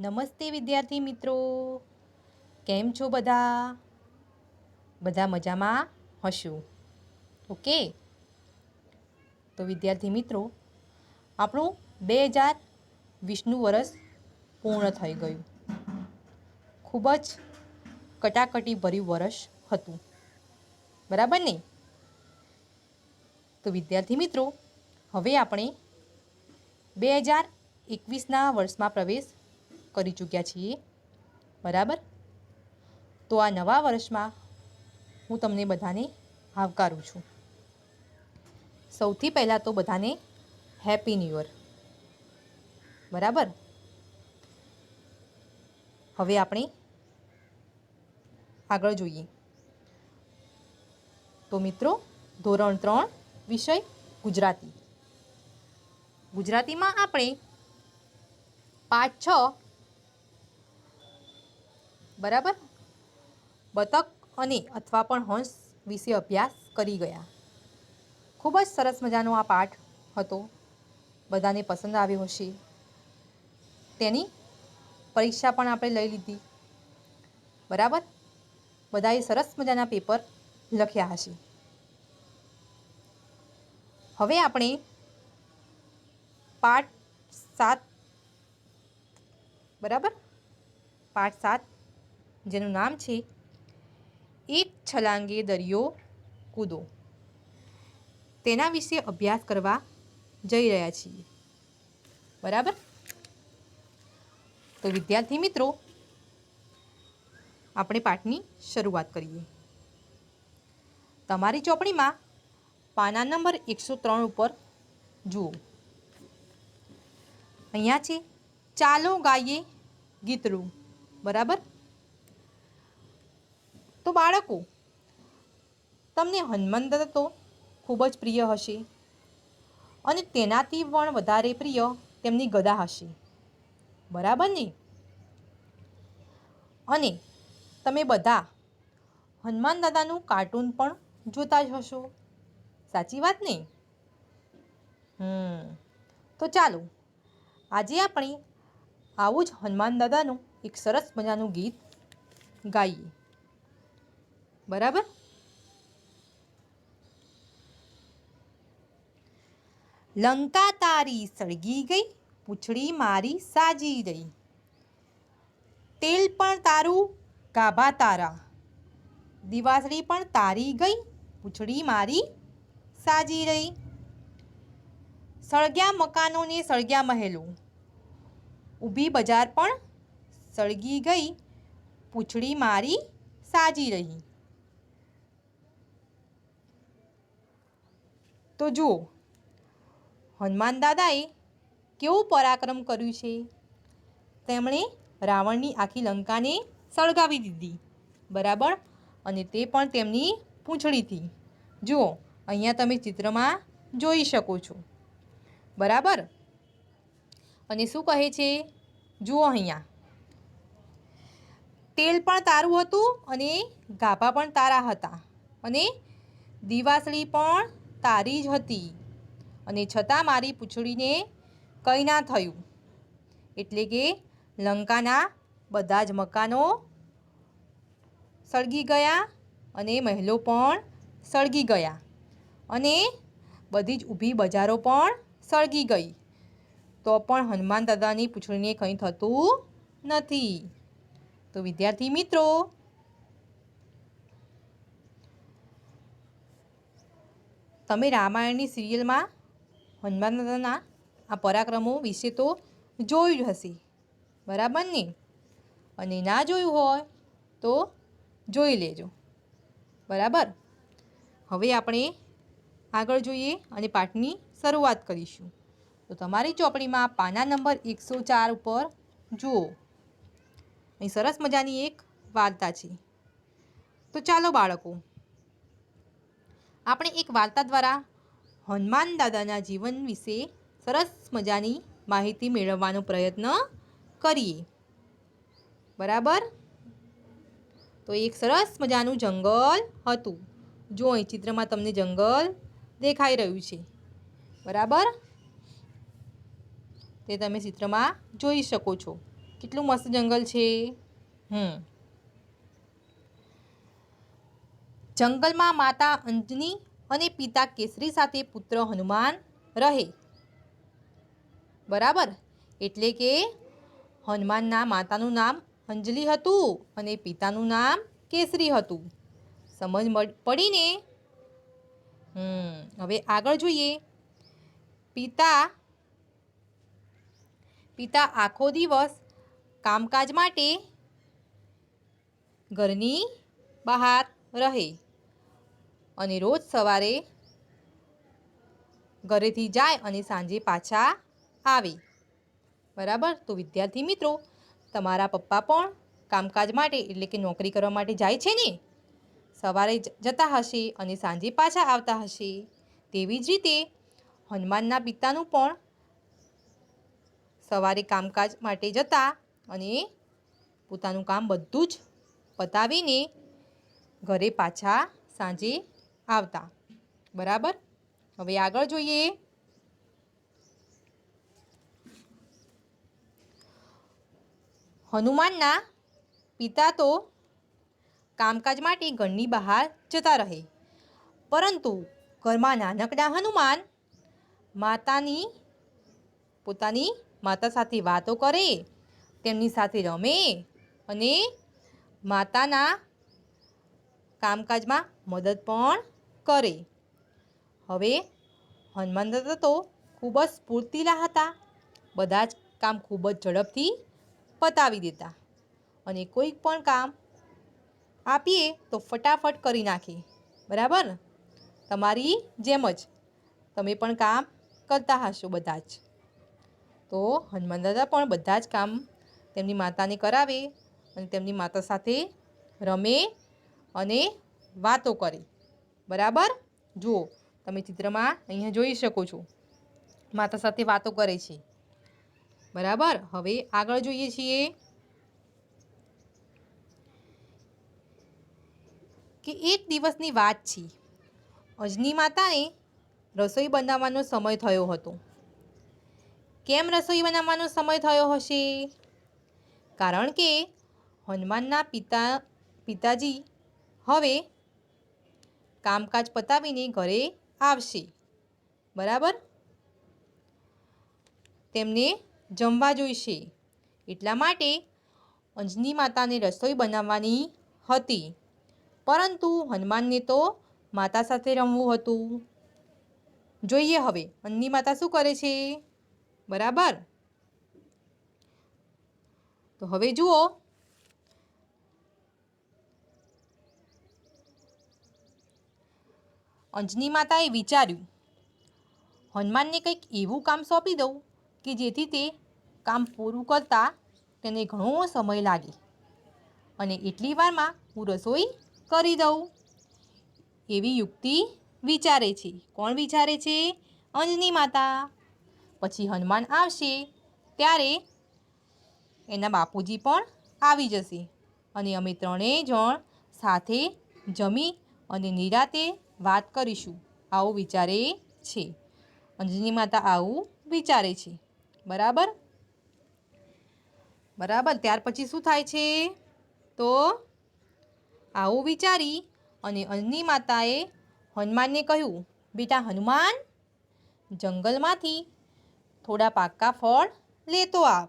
નમસ્તે વિદ્યાર્થી મિત્રો. કેમ છો બધા? બધા મજામાં હશો? ઓકે? તો વિદ્યાર્થી મિત્રો, આપણું બે હજાર વીસનું વર્ષ પૂર્ણ થઈ ગયું. ખૂબ જ કટાકટી ભર્યું વર્ષ હતું. બરાબર ને? તો વિદ્યાર્થી મિત્રો, હવે આપણે બે હજાર એકવીસના વર્ષમાં પ્રવેશ કરી ચૂક્યા છીએ. બરાબર? તો આ નવા વર્ષમાં હું તમને બધાને આવકારું છું. સૌથી પહેલાં તો બધાને હેપી ન્યૂ યર બરાબર? હવે આપણે આગળ જોઈએ. તો મિત્રો, ધોરણ ત્રણ, વિષય ગુજરાતી. ગુજરાતીમાં આપણે પાઠ છ બરાબર? બતક અને અથવા પણ હંસ વિશે અભ્યાસ કરી ગયા. ખૂબ જ સરસ મજાનો આ પાઠ હતો. બધાને પસંદ આવ્યો હશે. તેની પરીક્ષા પણ આપણે લઈ લીધી. બરાબર? બધાએ સરસ મજાના પેપર લખ્યા હશે. હવે આપણે પાઠ સાત, બરાબર? પાઠ સાત જેનું નામ છે એક છલાંગે દરિયો કૂદો. તેના વિશે અભ્યાસ કરવા જઈ રહ્યા છીએ. બરાબર? તો વિદ્યાર્થી મિત્રો, આપણે પાઠની શરૂઆત કરીએ. તમારી ચોપડીમાં પાના નંબર એકસો ત્રણ ઉપર જુઓ. અહીંયા છે, ચાલો ગાઈએ ગીતરું. બરાબર? તો બાળકો, તમને હનુમાન દાદા તો ખૂબ જ પ્રિય હશે અને તેનાથી પણ વધારે પ્રિય તેમની ગદા હશે. બરાબર ને? અને તમે બધા હનુમાન દાદાનું કાર્ટૂન પણ જોતા જ હશો. સાચી વાત ને? હમ, તો ચાલો, આજે આપણે આવું જ હનુમાન દાદાનું એક સરસ મજાનું ગીત ગાઈએ. બરાબર? લંકા તારી સળગી ગઈ, પૂંછડી મારી સાજી રહી. તેલ પણ તારું, ગાભા તારા. દિવાસળી પણ તારી ગઈ, પૂંછડી મારી સાજી રહી. સળગ્યા મકાનોને સળગ્યા મહેલો. ઊભી બજાર પણ સળગી ગઈ, પૂંછડી મારી સાજી રહી. તો જુઓ. હનુમાન દાદાએ કેવું પરાક્રમ કર્યું છે? તેમણે રાવણની આખી લંકાને સળગાવી દીધી. બરાબર? અને તે પણ તેમની પૂંછડીથી. જુઓ, અહીંયા તમે ચિત્રમાં જોઈ શકો છો. બરાબર? અને શું કહે છે? જુઓ અહીંયા. તેલ પણ તારું હતું અને ગાભા પણ તારા હતા. અને દિવાસળી પણ તારી જ હતી. અને છતાં મારી પૂંછડીને કંઈ ના થયું. એટલે કે લંકાના બધા જ મકાનો સળગી ગયા અને મહેલો પણ સળગી ગયા. અને બધી જ ઊભી બજારો પણ સળગી ગઈ. તો પણ હનુમાન દાદાની પૂંછડીને કંઈ થતું નથી. તો વિદ્યાર્થી મિત્રો તમે રામાયણની સિરિયલમાં હનુમાન દાદાના આ પરાક્રમો વિશે તો જોયું જ હશે. બરાબર ને? અને ના જોયું હોય તો જોઈ લેજો. બરાબર? હવે આપણે આગળ જોઈએ અને પાઠની શરૂઆત કરીશું. તો તમારી ચોપડીમાં પાના નંબર એકસો ચાર ઉપર જુઓ. અહીં સરસ મજાની એક વાર્તા છે. તો ચાલો બાળકો આપણે એક વાર્તા દ્વારા હનુમાન દાદાના જીવન વિશે સરસ મજાની માહિતી મેળવવાનો પ્રયત્ન કરીએ. બરાબર? તો એક સરસ મજાનું જંગલ હતું. જો અહીં ચિત્રમાં તમને જંગલ દેખાઈ રહ્યું છે. બરાબર? તે તમે ચિત્રમાં જોઈ શકો છો. કેટલું મસ્ત જંગલ છે. હમ. જંગલમાં માતા અંજની અને પિતા કેસરી સાથે પુત્ર હનુમાન રહે. બરાબર? એટલે કે હનુમાનના માતાનું નામ અંજલિ હતું અને પિતાનું નામ કેસરી હતું. સમજ પડીને? હવે આગળ જોઈએ. પિતા પિતા આખો દિવસ કામકાજ માટે ઘરની બહાર રહે. અને રોજ સવારે ઘરેથી જાય અને સાંજે પાછા આવે. બરાબર? તો વિદ્યાર્થી મિત્રો, તમારા પપ્પા પણ કામકાજ માટે એટલે કે નોકરી કરવા માટે જાય છે ને? સવારે જતા હશે અને સાંજે પાછા આવતા હશે. તેવી જ રીતે હનુમાનના પિતાનું પણ સવારે કામકાજ માટે જતા અને પોતાનું કામ બધું જ પતાવીને ઘરે પાછા સાંજે આવતા. બરાબર? હવે આગળ જોઈએ. હનુમાનના પિતા તો કામકાજ માટે ઘરની બહાર જતા રહે. પરંતુ ઘરમાં નાનકડા હનુમાન માતાની, પોતાની માતા સાથે વાતો કરે, તેમની સાથે રમે અને માતાના કામકાજમાં મદદ પણ કરે. હવે હનુમાન દાદા તો ખૂબ જ સ્ફૂર્તિલા હતા. બધા જ કામ ખૂબ જ ઝડપથી પતાવી દેતા. અને કોઈ પણ કામ આપીએ તો ફટાફટ કરી નાખે બરાબર? તમારી જેમ જ. તમે પણ કામ કરતા હશો બધા જ. તો હનુમાન દાદા પણ બધા જ કામ તેમની માતાને કરાવે અને તેમની માતા સાથે રમે અને વાતો કરે. બરાબર? જુઓ, તમે ચિત્રમાં અહીંયા જોઈ શકો છો. માતા સાથે વાતો કરે છે. બરાબર? હવે આગળ જોઈએ છીએ કે એક દિવસની વાત છે. અજની માતાને રસોઈ બનાવવાનો સમય થયો હતો. કેમ રસોઈ બનાવવાનો સમય થયો હશે? કારણ કે હનુમાનના પિતા, પિતાજી હવે કામકાજ પતાવીને ઘરે આવશે. બરાબર? તેમને જમવા જોઈશે. એટલા માટે અંજની માતાને રસોઈ બનાવવાની હતી. પરંતુ હનુમાનને તો માતા સાથે રમવું હતું. જોઈએ હવે, અંજની માતા શું કરે છે? બરાબર? તો હવે જુઓ અંજની માતાએ વિચાર્યું, હનુમાનને કંઈક એવું કામ સોંપી દઉં કે જેથી તે કામ પૂરું કરતાં તેને ઘણો સમય લાગે અને એટલી વારમાં હું રસોઈ કરી દઉં. એવી યુક્તિ વિચારે છે. કોણ વિચારે છે? અંજની માતા. પછી હનુમાન આવશે ત્યારે એના બાપુજી પણ આવી જશે અને અમે ત્રણેય જણ સાથે જમી અને નિરાતે વાત કરીશું. આવું વિચારે છે. અંજની માતા આવું વિચારે છે. બરાબર? બરાબર. ત્યાર પછી શું થાય છે? તો આવું વિચારી અને અંજની માતાએ હનુમાનને કહ્યું, બેટા, હનુમાન, જંગલમાંથી થોડા પાકા ફળ લેતો આવ.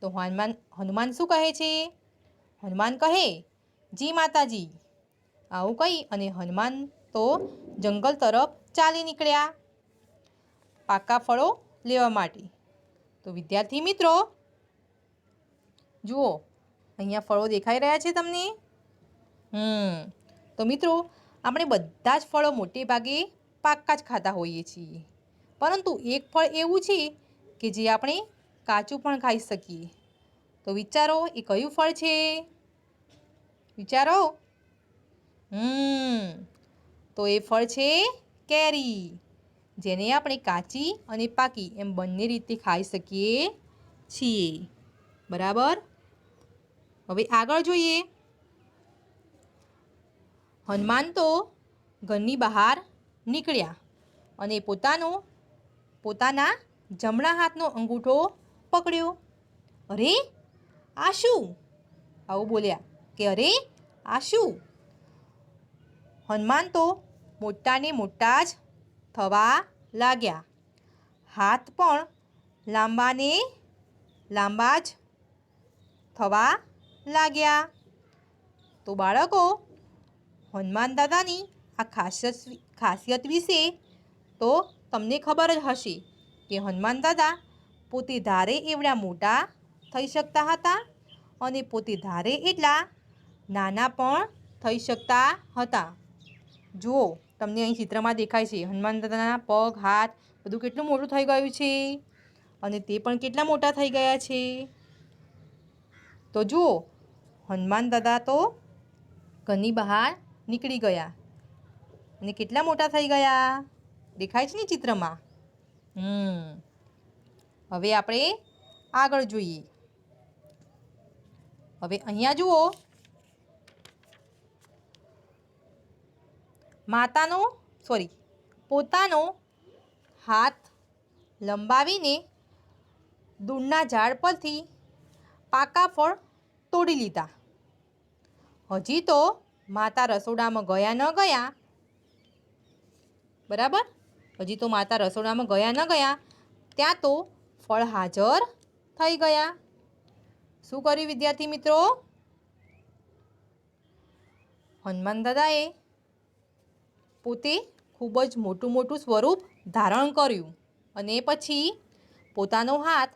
તો હનુમાન હનુમાન શું કહે છે? હનુમાન કહે, જી માતાજી આવું કહી અને હનુમાન તો જંગલ તરફ ચાલી નીકળ્યા. પાકા ફળો લેવા માટે. તો વિદ્યાર્થી મિત્રો, જુઓ, અહીંયા ફળો દેખાઈ રહ્યા છે તમને? હમ, તો મિત્રો, આપણે બધા જ ફળો મોટે ભાગે પાકા જ ખાતા હોઈએ છીએ. પરંતુ એક ફળ એવું છે કે જે આપણે કાચું પણ ખાઈ શકીએ. તો વિચારો, એ કયું ફળ છે? વિચારો. હમ. તો એ ફળ છે કેરી. જેને આપણે કાચી અને પાકી એમ બંને રીતે ખાઈ શકીએ છીએ. બરાબર? હવે આગળ જોઈએ. હનુમાન તો ઘરની બહાર નીકળ્યા અને પોતાનો, પોતાના જમણા હાથનો અંગૂઠો પકડ્યો. અરે, આ શું? આવું બોલ્યા કે અરે, આ શું? હનુમાન તો મોટા ને મોટા જ થવા લાગ્યા. હાથ પણ લાંબા ને લાંબા જ થવા લાગ્યા. તો બાળકો, હનુમાન દાદાની આ ખાસિયત ખાસિયત વિશે તો તમને ખબર જ હશે કે હનુમાન દાદા પોતે ધારે એવડા મોટા થઈ શકતા હતા અને પોતે ધારે એટલા નાના પણ થઈ શકતા હતા. જુઓ, તમને અહીં ચિત્રમાં દેખાય છે હનુમાન દાદાના પગ, હાથ, બધું કેટલું મોટું થઈ ગયું છે અને તે પણ કેટલા મોટા થઈ ગયા છે. તો જુઓ, હનુમાન દાદા તો ઘરની બહાર નીકળી ગયા અને કેટલા મોટા થઈ ગયા. દેખાય છે ને ચિત્રમાં? હમ, હવે આપણે આગળ જોઈએ. હવે અહીંયા જુઓ માતાનો સોરી પોતાનો હાથ લંબાવીને દૂરના ઝાડ પરથી પાકા ફળ તોડી લીધા. હજી તો માતા રસોડામાં ગયા ન ગયા. બરાબર? હજી તો માતા રસોડામાં ગયા ન ગયા. ત્યાં તો ફળ હાજર થઈ ગયા. શું કર્યું વિદ્યાર્થી મિત્રો? હનુમાન દાદાએ પોતે ખૂબ જ મોટું મોટું સ્વરૂપ ધારણ કર્યું અને પછી પોતાનો હાથ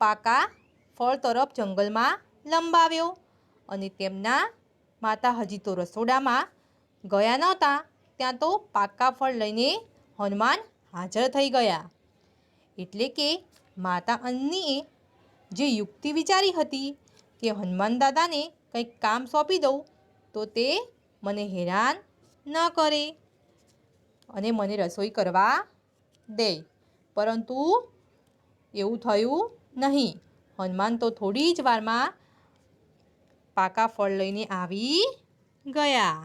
પાકા ફળ તરફ જંગલમાં લંબાવ્યો અને તેમના માતા હજી તો રસોડામાં ગયા નહોતા, ત્યાં તો પાકા ફળ લઈને હનુમાન હાજર થઈ ગયા. એટલે કે માતા અન્નીએ જે યુક્તિ વિચારી હતી કે હનુમાન દાદાને કંઈક કામ સોંપી દઉં, તો તે મને હેરાન ન કરે. અને મને રસોઈ કરવા દે. પરંતુ એવું થયું નહીં. હનુમાન તો થોડી જ વારમાં પાકા ફળ લઈને આવી ગયા.